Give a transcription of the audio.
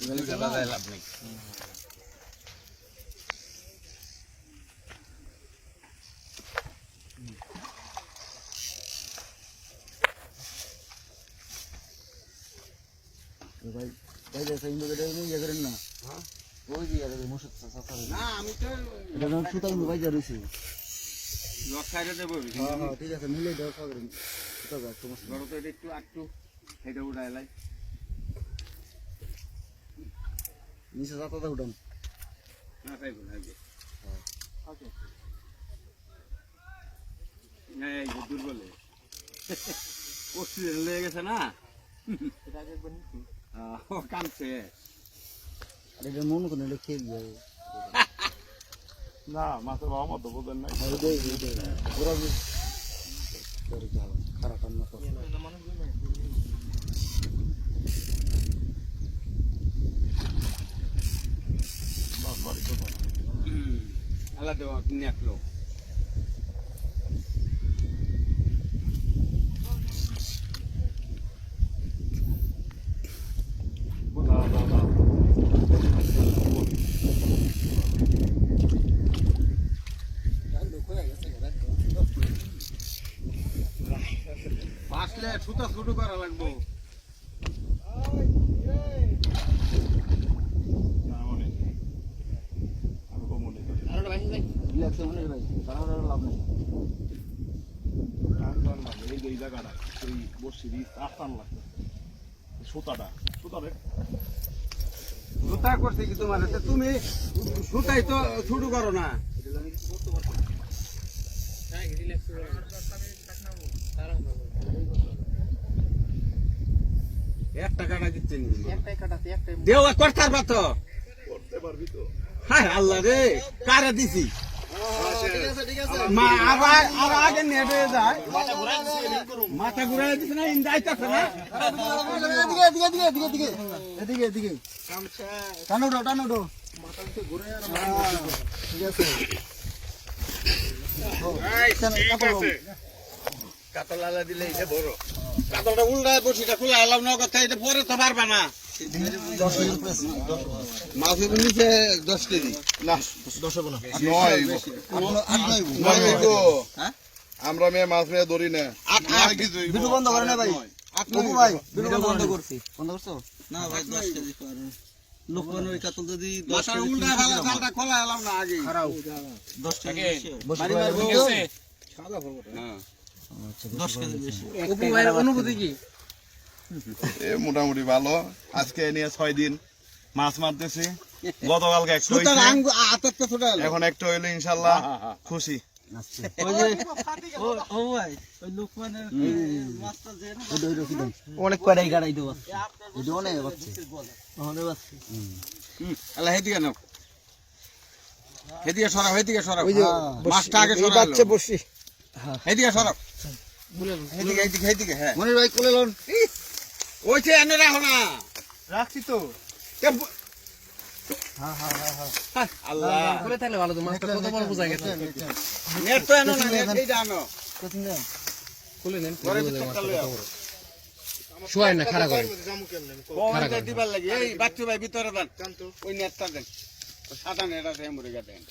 লাভ নেই ভাই ভাই সাইন বগে দেয় করেন না ওই যে ইয়ার মুশত সাসা না আমি তো এটা না সুতা কিন্তু ভাই যা রইছে দেবো হ্যাঁ হ্যাঁ ঠিক আছে মিলে দাও সাগরেন সুতা গা সমস্যা ধরো তো এটা একটু আটটু এটা লাই নিচে সাতা উঠান না পাইবো না এই যে। ওকে। এই যে দুর্বলে। অক্সিজেন লেগে গেছে না? এটা কামছে এটা মন করে নিলে খেয়ে যাবে না মাছের বাবা মতো বোঝেন নাই আর দেই দেই পুরো বি করে যাও খারাপ কাম না করো মাছ বাড়ি তো পারে। আলাদা নেকলো। আসলে সুতা শুরু করা লাগবো না, মনে নেই। আমি তো মনে করি। রিল্যাক্স মনে ভাই তাড়াহুড়ো লাভ নাই। টান টান লাগে। এই যে জায়গাটা, এই বড়শির ই টান টান লাগছে। সুতাটা, সুতাটা সুতা করছে কি তোমার? তুমি সুতাই তো শুরু করো না। একটা কাটা দিচ্ছে নি একটাই কাটাতে একটাই দেও করতার পাত করতে পারবি তো হায় আল্লাহ রে কারে দিছি? মা আবার আর আগে নেট হয়ে যায়। মাথা ঘুরাই দিছে না ইন যাইতাছে না। এদিকে এদিকে এদিকে এদিকে এদিকে। এদিকে এদিকে। টানো উঠাও টানো উঠাও ঠিক আছে কাতল আলা দিলে এটা বড়। কাতলটা উল্টায় বসিটা খোলা এলাম না কথা এটা পরে তো পারবা না। মাছের নিচে দশ কেজি। না দশ নয় নয় নয় গো? আমরা মেয়ে মাছ মেয়ে ধরি না। ভিডিও বন্ধ করে না ভাই? আট ভাই ভিডিও বন্ধ করছি। বন্ধ করছ? না ভাই দশ কেজি লোকমান ওই কাতল যদি দশ উল্টা ভালো জালটা খোলা এলাম না আগে। দশ কেজি বেশি হয়। বসে হ্যাঁ। দশ কেজি বেশি। অপু ভাইয়ের অনুভূতি কি? এ মোটামুটি ভালো। আজকে এ নিয়ে ছয় দিন মাছ মারতেছি। গতকালকে একটা এখন একটা হইল ইনশাল্লাহ খুশি। ওই যে ও ও ভাই ওই লোকমানের মাছটা যে না ওই ওই রকি দেন অনেক কয়টাই গাড়াই দেবো অনেক বাচ্চা ওখানে বাচ্চা আল্লাহ হেদিকে নাও। হেদিকে সরাও হেদিকে সরাও। মাছটা আগে সরাও বসি। হেদিকে সরাও। হেদিকে হেদিকে হেদিকে হ্যাঁ। মনির ভাই কোলে লন। ওই যে এনে রাখো না। রাখছি তো। হ্যাঁ হ্যাঁ হ্যাঁ আল্লাহ। করে থাকলে ভালো তো মাছটা কত বড় বোঝা গেছে। নেট তো এনো না নেট এইটা আনো। কোথায় যান। খুলে নেন ঘরে ভিতর চালু শোয়াই না খাড়া করে দিবার লাগি। এই বাচ্চু ভাই ভিতরে দেন। ওই নেটটা দেন। সাদা নেট আছে এমরে গা দেন।